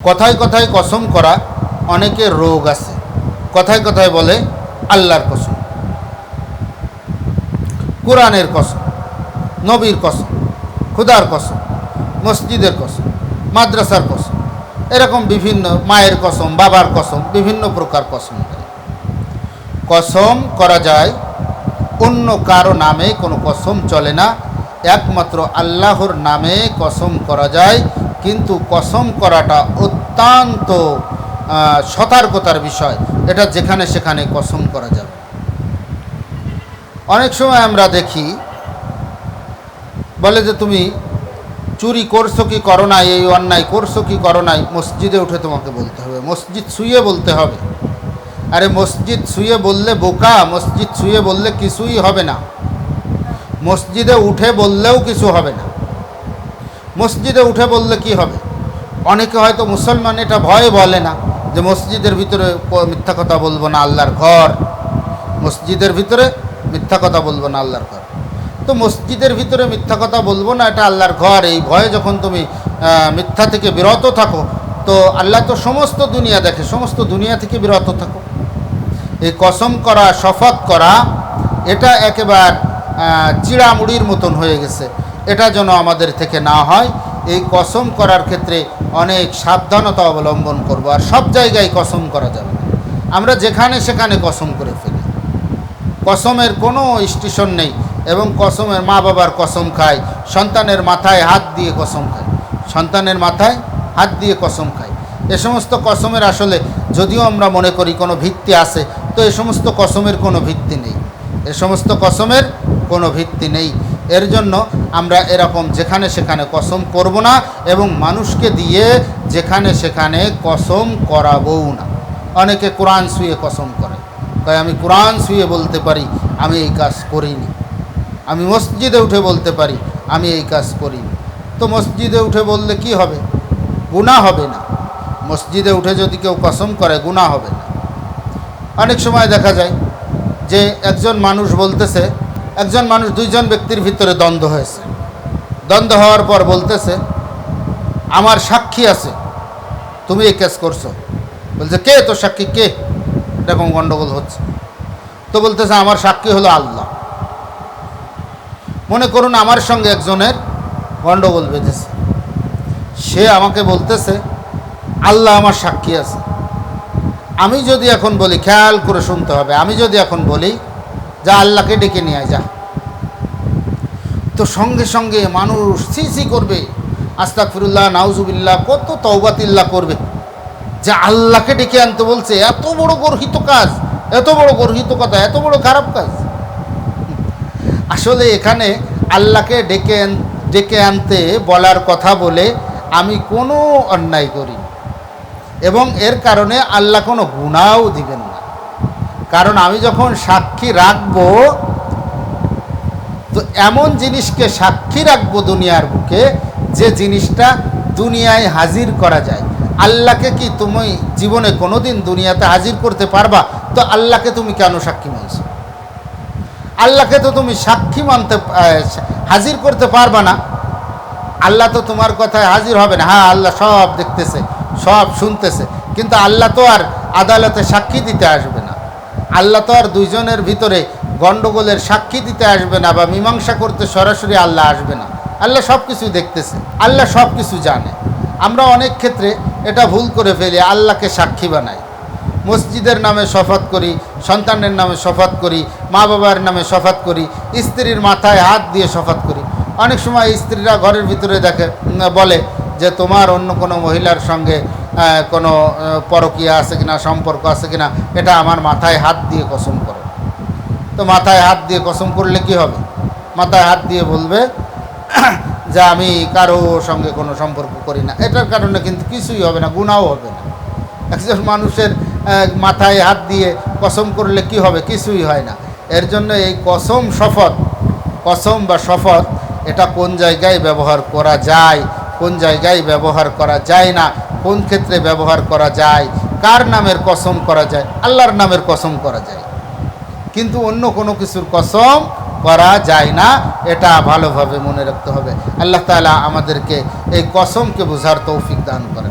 কথায় কথায় কসম করা অনেকের রোগ আছে। কথায় কথায় বলে আল্লাহর কসম, কোরআনের কসম, নবীর কসম, খুদার কসম, মসজিদের কসম, মাদ্রাসার কসম, এরকম বিভিন্ন মায়ের কসম, বাবার কসম, বিভিন্ন প্রকার কসম। কসম করা যায়, অন্য কারও নামে কোনো কসম চলে না, একমাত্র আল্লাহর নামে কসম করা যায় কিন্তু কসম করাটা অত্যন্ত সতর্কতার বিষয়। এটা যেখানে সেখানে কসম করা যাবে। অনেক সময় আমরা দেখি, বলে যে তুমি চুরি করছ কি করো নাই, এই অন্যায় করছ কি করো নাই, মসজিদে উঠে তোমাকে বলতে হবে। মসজিদ শুয়ে বলতে হবে। আরে মসজিদ শুয়ে বললে বোকা, মসজিদ শুয়ে বললে কিছুই হবে না। মসজিদে উঠে বললেও কিছু হবে না। মসজিদে উঠে বললে কি হবে? অনেকে হয়তো মুসলমান এটা ভয়ে বলে না যে মসজিদের ভিতরে মিথ্যা কথা বলব না আল্লাহর ঘর। মসজিদের ভিতরে মিথ্যা কথা বলব না আল্লাহর ঘর। তো মসজিদের ভিতরে মিথ্যা কথা বলব না, এটা আল্লাহর ঘর। এই ভয়ে যখন তুমি মিথ্যা থেকে বিরত থাকো, তো আল্লাহ তো সমস্ত দুনিয়া দেখে, সমস্ত দুনিয়া থেকে বিরত থাকো। এই কসম করা শপথ করা, এটা একেবারে চিড়ামুড়ির মতন হয়ে গেছে। এটা যেন আমাদের থেকে না হয়। এই কসম করার ক্ষেত্রে অনেক সাবধানতা অবলম্বন করব আর সব জায়গায় কসম করা যাবে না। আমরা যেখানে সেখানে কসম করে ফেলি। কসমের কোনো স্টেশন নেই এবং কসমের মা বাবার কসম খায়, সন্তানের মাথায় হাত দিয়ে কসম খায়, সন্তানের মাথায় হাত দিয়ে কসম খায়। এ সমস্ত কসমের আসলে যদিও আমরা মনে করি কোনো ভিত্তি আছে, তো এ সমস্ত কসমের কোনো ভিত্তি নেই। এ সমস্ত কসমের কোনো ভিত্তি নেই। এর জন্য আমরা এরকম যেখানে সেখানে কসম করব না এবং মানুষকে দিয়ে যেখানে সেখানে কসম করাবও না। অনেকে কোরআন শুয়ে কসম করে। তাই আমি কোরআন শুয়ে বলতে পারি, আমি এই কাজ করিনি। আমি মসজিদে উঠে বলতে পারি, আমি এই কাজ করিনি। তো মসজিদে উঠে বললে কি হবে? গুণা হবে না। মসজিদে উঠে যদি কেউ কসম করে গুণা হবে না। অনেক সময় দেখা যায় যে একজন মানুষ বলতেছে একজন মানুষ দুইজন ব্যক্তির ভিতরে দ্বন্দ্ব হয়েছে। দ্বন্দ্ব হওয়ার পর বলতেছে, আমার সাক্ষী আছে, তুমি এই কেস করছ। বলছে, কে? তো সাক্ষী কে? এরকম গণ্ডগোল হচ্ছে। তো বলতেছে, আমার সাক্ষী হলো আল্লাহ। মনে করুন, আমার সঙ্গে একজনের গণ্ডগোল বেঁধেছে। সে আমাকে বলতেছে, আল্লাহ আমার সাক্ষী আছে। আমি যদি এখন বলি, খেয়াল করে শুনতে হবে, আমি যদি এখন বলি যা আল্লাহকে ডেকে নিয়ে যা। তো সঙ্গে সঙ্গে মানুষ সি সি করবে। আস্তাকফিরুল্লাহ নাউজুবিল্লাহ, কত তওবাতিল্লাহ করবে। যে আল্লাহকে ডেকে আনতে বলছে, এত বড় গর্হিত কাজ, এত বড় গর্হিত কথা, এত বড় খারাপ কাজ। আসলে এখানে আল্লাহকে ডেকে ডেকে আনতে বলার কথা বলে আমি কোনো অন্যায় করি এবং এর কারণে আল্লাহ কোনো গুণাও দিবেন কারণ আমি যখন সাক্ষী রাখব, তো এমন জিনিসকে সাক্ষী রাখব দুনিয়ার বুকে যে জিনিসটা দুনিয়ায় হাজির করা যায়। আল্লাহকে কি তুমি জীবনে কোনোদিন দুনিয়াতে হাজির করতে পারবা? তো আল্লাহকে তুমি কেন সাক্ষী মানছো? আল্লাহকে তো তুমি সাক্ষী মানতে হাজির করতে পারবা না। আল্লাহ তো তোমার কথায় হাজির হবে না। হ্যাঁ আল্লাহ সব দেখতেছে, সব শুনতেছে। কিন্তু আল্লাহ তো আর আদালতে সাক্ষী দিতে আসবে আল্লাহ তো আর দুইজনের ভিতরে গণ্ডগোলের সাক্ষী দিতে আসবে না বা মীমাংসা করতে সরাসরি আল্লাহ আসবে না। আল্লাহ সব কিছু দেখতেছে, আল্লাহ সব কিছু জানে। আমরা অনেক ক্ষেত্রে এটা ভুল করে ফেলি, আল্লাহকে সাক্ষী বানাই। মসজিদের নামে শপথ করি, সন্তানের নামে শপথ করি মা বাবার নামে শপথ করি, স্ত্রীর মাথায় হাত দিয়ে শপথ করি। অনেক সময় স্ত্রীরা ঘরের ভিতরে দেখে বলে যে তোমার অন্য কোনো মহিলার সঙ্গে কোনো পরকীয়া আছে কিনা, সম্পর্ক আছে কিনা, এটা আমার মাথায় হাত দিয়ে কসম করো। তো মাথায় হাত দিয়ে কসম করলে কি হবে? মাথায় হাত দিয়ে বলবে, যে আমি কারও সঙ্গে কোনো সম্পর্ক করি না। এটার কারণে কিন্তু কিছুই হবে না, গুণাও হবে না। একজন মানুষের মাথায় হাত দিয়ে কসম করলে কি হবে? কিছুই হয় না। এর জন্য এই কসম শপথ, কসম বা শপথ, এটা কোন জায়গায় ব্যবহার করা যায়? কোন জায়গায় ব্যবহার করা যায় না? কোন ক্ষেত্রে ব্যবহার করা যায়? কার নামের কসম করা যায়? আল্লাহর নামের কসম করা যায়। কিন্তু অন্য কোনো কিছুর কসম করা যায় না। এটা ভালোভাবে মনে রাখতে হবে। আল্লাহ তালা আমাদেরকে এই কসমকে বোঝার তৌফিক দান করেন।